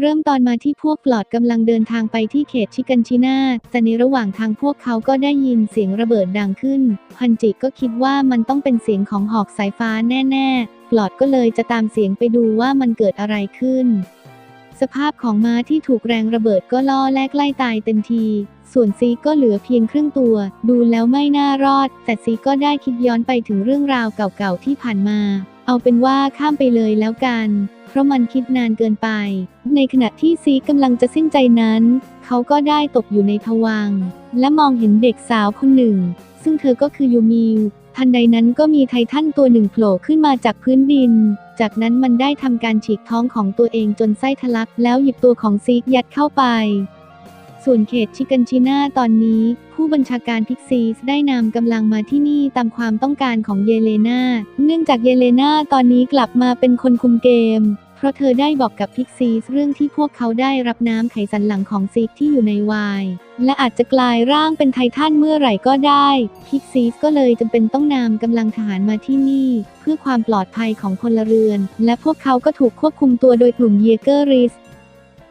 เริ่มตอนมาที่พวกปลอดกำลังเดินทางไปที่เขตชิกันชินาแต่ในระหว่างทางพวกเขาก็ได้ยินเสียงระเบิดดังขึ้นฮันจิก็คิดว่ามันต้องเป็นเสียงของหอกสายฟ้าแน่ๆ ปลอดก็เลยจะตามเสียงไปดูว่ามันเกิดอะไรขึ้น สภาพของม้าที่ถูกแรงระเบิดก็ล่อแลกไล่ตายเต็มที ส่วนซีก็เหลือเพียงครึ่งตัว ดูแล้วไม่น่ารอด แต่ซีก็ได้คิดย้อนไปถึงเรื่องราวเก่าๆที่ผ่านมา เอาเป็นว่าข้ามไปเลยแล้วกัน เพราะมันคิดนานเกินไป ในขณะที่ซีกำลังจะสิ้นใจนั้น เขาก็ได้ตกอยู่ในภวัง และมองเห็นเด็กสาวคนหนึ่ง ซึ่งเธอก็คือยูมิวทันใดนั้นก็มีไททันตัวหนึ่งโผล่ขึ้นมาจากพื้นดิน จากนั้นมันได้ทำการฉีกท้องของตัวเองจนไส้ทะลัก แล้วหยิบตัวของซีกยัดเข้าไป ส่วนเขตชิกันชิน่าตอนนี้ ผู้บัญชาการพิกซีสได้นำกำลังมาที่นี่ตามความต้องการของเยเลนาเนื่องจากเยเลนาตอนนี้กลับมาเป็นคนคุมเกม เพราะเธอได้บอกกับพิกซีสเรื่องที่พวกเขาได้รับน้ำไขสันหลังของซีกที่อยู่ในวาย และอาจจะกลายร่างเป็นไททันเมื่อไหร่ก็ได้ พิกซีสก็เลยจำเป็นต้องนำกำลังทหารมาที่นี่ เพื่อความปลอดภัยของพลเรือน และพวกเขาก็ถูกควบคุมตัวโดยกลุ่มเยเกอร์ริส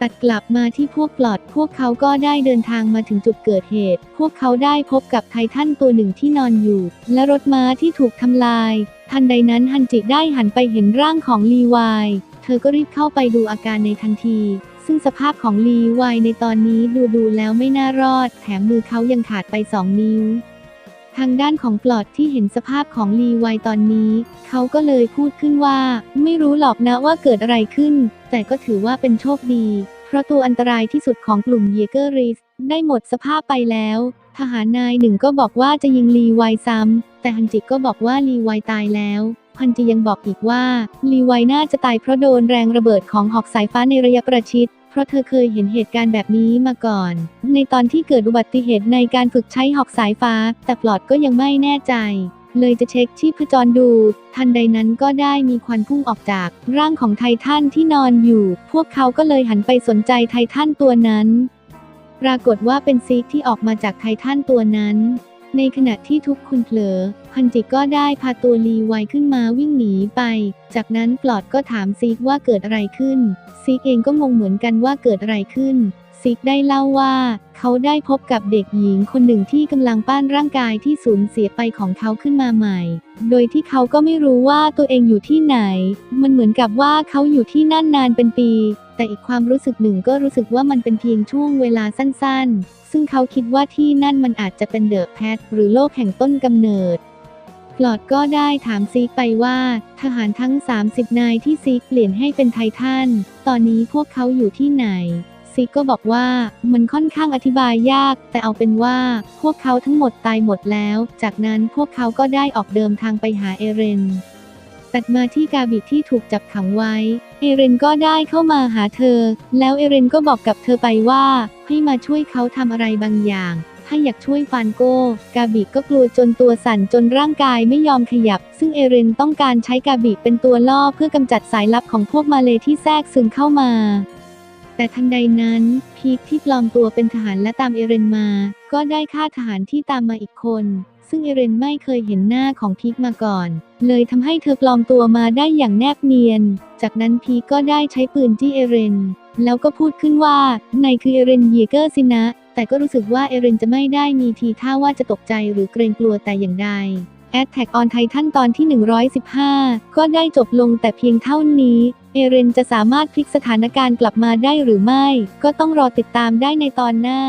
ตัดกลับมาที่พวกปลอด พวกเขาก็ได้เดินทางมาถึงจุดเกิดเหตุ พวกเขาได้พบกับไททันตัวหนึ่งที่นอนอยู่ และรถม้าที่ถูกทำลาย ทันใดนั้นฮันจิได้หันไปเห็นร่างของลีวาย เธอก็รีบเข้าไปดูอาการในทันที ซึ่งสภาพของลีวายในตอนนี้ดูดูแล้วไม่น่ารอด แถมมือเขายังขาดไปสองนิ้ว ทางด้านของปลอดที่เห็นสภาพของลีไวตอนนี้ เขาก็เลยพูดขึ้นว่า ไม่รู้หรอกนะว่าเกิดอะไรขึ้น แต่ก็ถือว่าเป็นโชคดี เพราะตัวอันตรายที่สุดของกลุ่มเยเกอร์ริสได้หมดสภาพไปแล้ว ทหารนายหนึ่งก็บอกว่าจะยิงลีไวซ้ำแต่ฮันจิก็บอกว่าลีไวตายแล้วฮันจิยังบอกอีกว่า ลีไวน่าจะตายเพราะโดนแรงระเบิดของหอกสายฟ้าในระยะประชิด เพราะเธอเคยเห็นเหตุการณ์แบบนี้มาก่อน ในตอนที่เกิดอุบัติเหตุในการฝึกใช้หอกสายฟ้า แต่ปลอดก็ยังไม่แน่ใจ เลยจะเช็คชีพจรดู ทันใดนั้นก็ได้มีควันพุ่งออกจาก ร่างของไททันที่นอนอยู่ พวกเขาก็เลยหันไปสนใจไททันตัวนั้น ปรากฏว่าเป็นซีกที่ออกมาจากไททันตัวนั้น ในขณะที่ทุกคนเผลอฮันจิก็ได้พาตัวลีไวขึ้นมาวิ่งหนีไป จากนั้นปลอดก็ถามซีกว่าเกิดอะไรขึ้นซีกเองก็งงเหมือนกันว่าเกิดอะไรขึ้น ซิกได้เล่าว่า เขาได้พบกับเด็กหญิงคนหนึ่งที่กำลังปั้นร่างกายที่สูญเสียไปของเขาขึ้นมาใหม่ โดยที่เขาก็ไม่รู้ว่าตัวเองอยู่ที่ไหน มันเหมือนกับว่าเขาอยู่ที่นั่นนานเป็นปี แต่อีกความรู้สึกหนึ่งก็รู้สึกว่ามันเป็นเพียงช่วงเวลาสั้นๆ ซึ่งเขาคิดว่าที่นั่นมันอาจจะเป็นเดอะแพทหรือโลกแห่งต้นกำเนิดปลอดก็ได้ถามซีกไปว่า ทหารทั้ง 30 นายที่ซีกเปลี่ยนให้เป็นไททันตอนนี้พวกเขาอยู่ที่ไหนซีกก็บอกว่ามันค่อนข้างอธิบายยาก แต่เอาเป็นว่า พวกเขาทั้งหมดตายหมดแล้ว จากนั้นพวกเขาก็ได้ออกเดินทางไปหาเอเรน ตัดมาที่กาบิที่ถูกจับขังไว้ เอเรนก็ได้เข้ามาหาเธอ แล้วเอเรนก็บอกกับเธอไปว่า ให้มาช่วยเขาทำอะไรบางอย่าง ถ้าอยากช่วยฟานโก้ กาบิก็กลัวจนตัวสั่นจนร่างกายไม่ยอมขยับ ซึ่งเอเรนต้องการใช้กาบิเป็นตัวล่อเพื่อกำจัดสายลับของพวกมาเลที่แทรกซึมเข้ามา แต่ทันใดนั้น พีคที่ปลอมตัวเป็นทหารและตามเอเรนมา ก็ได้ฆ่าทหารที่ตามมาอีกคน ซึ่งเอเรนไม่เคยเห็นหน้าของพีคมาก่อน เลยทำให้เธอปลอมตัวมาได้อย่างแนบเนียน จากนั้นพีคก็ได้ใช้ปืนจี้เอเรน แล้วก็พูดขึ้นว่านายคือเอเรนเยเกอร์สินะ แต่ก็รู้สึกว่าเอเรนจะไม่ได้มีทีท่าว่าจะตกใจหรือเกรงกลัวแต่อย่างใด Attack on Titan ตอนที่ 115 ก็ได้จบลงแต่เพียงเท่านี้ เอเรนจะสามารถพลิกสถานการณ์กลับมาได้หรือไม่ ก็ต้องรอติดตามได้ในตอนหน้า